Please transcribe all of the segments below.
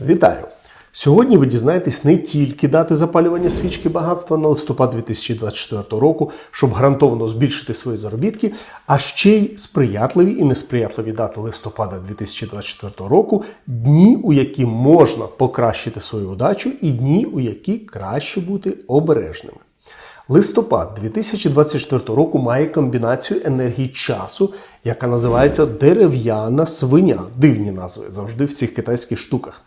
Вітаю! Сьогодні ви дізнаєтесь не тільки дати запалювання свічки багатства на листопад 2024 року, щоб гарантовано збільшити свої заробітки, а ще й сприятливі і несприятливі дати листопада 2024 року, дні, у які можна покращити свою удачу, і дні, у які краще бути обережними. Листопад 2024 року має комбінацію енергії часу, яка називається дерев'яна свиня. Дивні назви завжди в цих китайських штуках.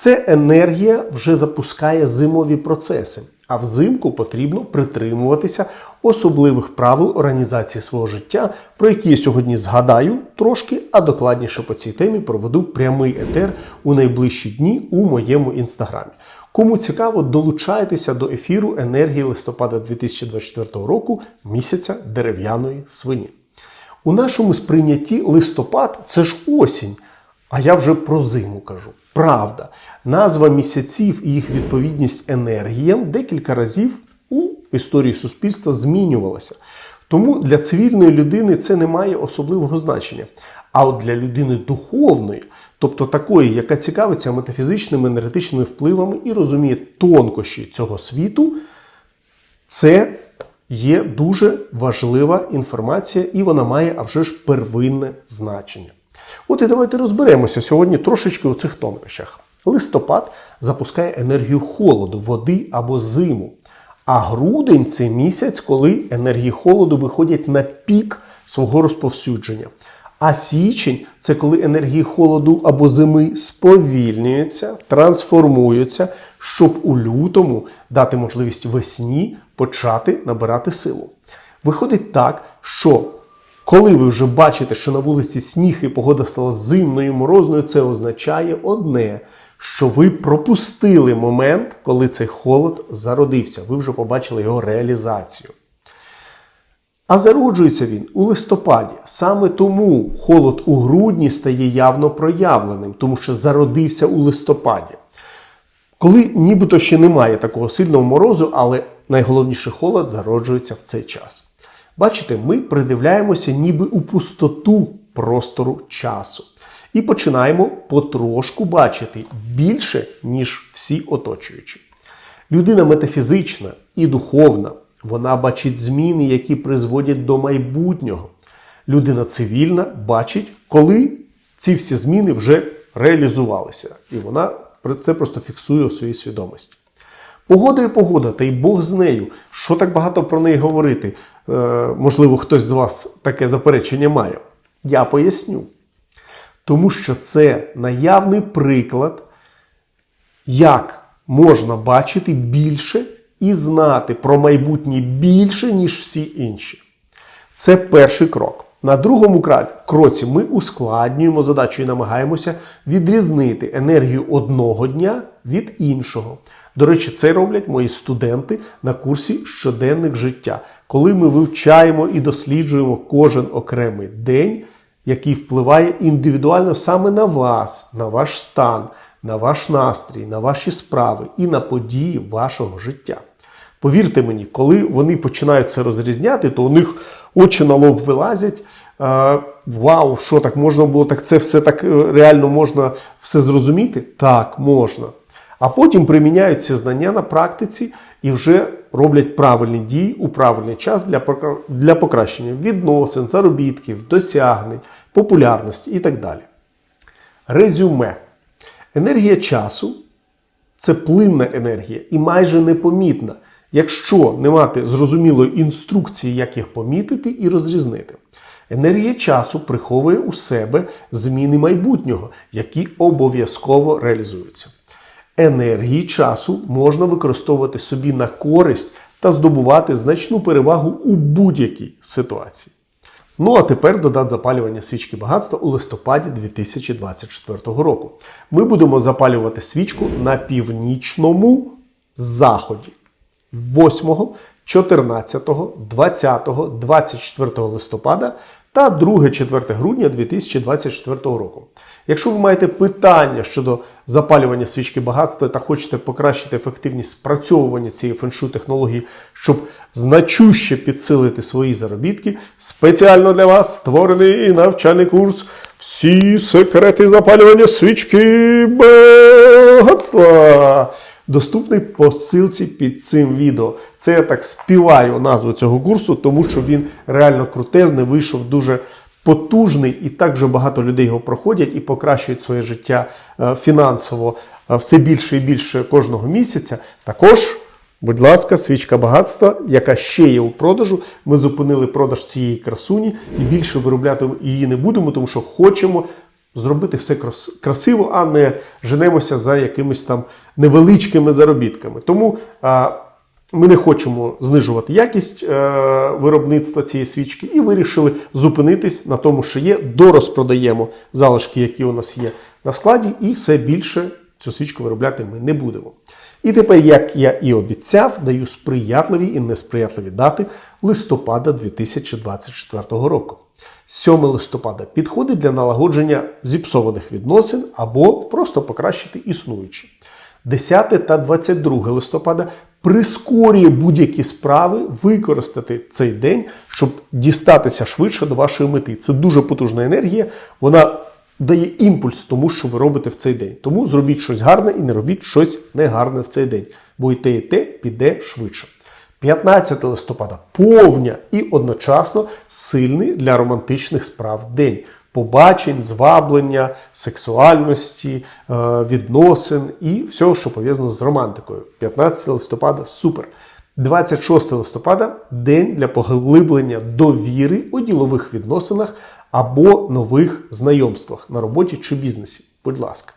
Це енергія вже запускає зимові процеси, а взимку потрібно притримуватися особливих правил організації свого життя, про які я сьогодні згадаю трошки, а докладніше по цій темі проведу прямий етер у найближчі дні у моєму інстаграмі. Кому цікаво, долучайтеся до ефіру енергії листопада 2024 року місяця дерев'яної свині. У нашому сприйнятті листопад це ж осінь. А я вже про зиму кажу. Правда, назва місяців і їх відповідність енергіям декілька разів у історії суспільства змінювалася. Тому для цивільної людини це не має особливого значення. А от для людини духовної, тобто такої, яка цікавиться метафізичними енергетичними впливами і розуміє тонкощі цього світу, це є дуже важлива інформація, і вона має а вже ж первинне значення. От і давайте розберемося сьогодні трошечки у цих тонкощах. Листопад запускає енергію холоду, води або зиму. А грудень це місяць, коли енергії холоду виходять на пік свого розповсюдження. А січень це коли енергії холоду або зими сповільнюються, трансформуються, щоб у лютому дати можливість весні почати набирати силу. Виходить так, що коли ви вже бачите, що на вулиці сніг і погода стала зимною, морозною, це означає одне, що ви пропустили момент, коли цей холод зародився. Ви вже побачили його реалізацію. А зароджується він у листопаді. Саме тому холод у грудні стає явно проявленим, тому що зародився у листопаді. Коли нібито ще немає такого сильного морозу, але найголовніше холод зароджується в цей час. Бачите, ми придивляємося ніби у пустоту простору часу. І починаємо потрошку бачити більше, ніж всі оточуючі. Людина метафізична і духовна, вона бачить зміни, які призводять до майбутнього. Людина цивільна бачить, коли ці всі зміни вже реалізувалися. І вона це просто фіксує у своїй свідомості. Погода і погода, та й Бог з нею. Що так багато про неї говорити? Е, можливо, хтось з вас таке заперечення має. Я поясню. Тому що це наявний приклад, як можна бачити більше і знати про майбутнє більше, ніж всі інші. Це перший крок. На другому кроці ми ускладнюємо задачу і намагаємося відрізнити енергію одного дня від іншого. До речі, це роблять мої студенти на курсі щоденник життя, коли ми вивчаємо і досліджуємо кожен окремий день, який впливає індивідуально саме на вас, на ваш стан, на ваш настрій, на ваші справи і на події вашого життя. Повірте мені, коли вони починають це розрізняти, то у них очі на лоб вилазять. Вау, що так можна було, так це все так е, реально можна все зрозуміти? Так, можна. А потім приміняють ці знання на практиці і вже роблять правильні дії у правильний час для для покращення відносин, заробітків, досягнень, популярності і так далі. Резюме. Енергія часу це плинна енергія і майже непомітна, якщо не мати зрозумілої інструкції, як їх помітити і розрізнити. Енергія часу приховує у себе зміни майбутнього, які обов'язково реалізуються енергії часу можна використовувати собі на користь та здобувати значну перевагу у будь-якій ситуації. Ну а тепер до дат запалювання свічки багатства у листопаді 2024 року. Ми будемо запалювати свічку на північному заході 8, 14, 20, 24 листопада та 2-4 грудня 2024 року. Якщо ви маєте питання щодо запалювання свічки багатства та хочете покращити ефективність спрацьовування цієї феншу технології, щоб значуще підсилити свої заробітки, спеціально для вас створений навчальний курс Всі секрети запалювання свічки багатства. Доступний по ссылці під цим відео. Це я так співаю назву цього курсу, тому що він реально крутезний, вийшов дуже потужний, і так же багато людей його проходять і покращують своє життя е, фінансово е, все більше і більше кожного місяця. Також, будь ласка, свічка багатства, яка ще є у продажу. Ми зупинили продаж цієї красуні і більше виробляти її не будемо, тому що хочемо. Зробити все красиво, а не женемося за якимись там невеличкими заробітками. Тому ми не хочемо знижувати якість е, виробництва цієї свічки і вирішили зупинитись на тому, що є, дорозпродаємо залишки, які у нас є на складі, і все більше цю свічку виробляти ми не будемо. І тепер, як я і обіцяв, даю сприятливі і несприятливі дати листопада 2024 року. 7 листопада підходить для налагодження зіпсованих відносин або просто покращити існуючі. 10 та 22 листопада прискорює будь-які справи використати цей день, щоб дістатися швидше до вашої мети. Це дуже потужна енергія. Вона дає імпульс тому, що ви робите в цей день. Тому зробіть щось гарне і не робіть щось негарне в цей день. Бо і те, і те піде швидше. 15 листопада повня і одночасно сильний для романтичних справ день. Побачень, зваблення, сексуальності, е, відносин і всього, що пов'язано з романтикою. 15 листопада супер. 26 листопада день для поглиблення довіри у ділових відносинах або нових знайомствах на роботі чи бізнесі. Будь ласка.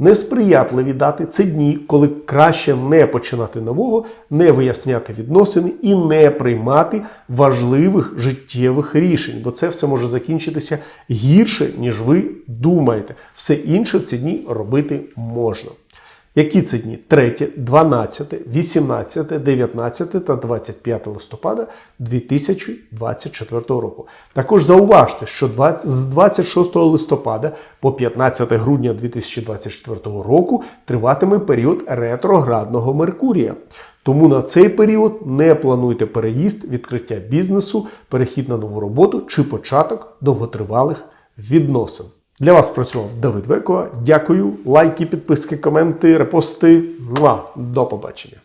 Несприятливі дати це дні, коли краще не починати нового, не виясняти відносини і не приймати важливих життєвих рішень, бо це все може закінчитися гірше, ніж ви думаєте. Все інше в ці дні робити можна. Які це дні? 3, 12, 18, 19 та 25 листопада 2024 року. Також зауважте, що 20 з 26 листопада по 15 грудня 2024 року триватиме період ретроградного Меркурія. Тому на цей період не плануйте переїзд, відкриття бізнесу, перехід на нову роботу чи початок довготривалих відносин. Для вас працював Давид Веко. Дякую. Лайки, підписки, коменти, репости. Муа! До побачення.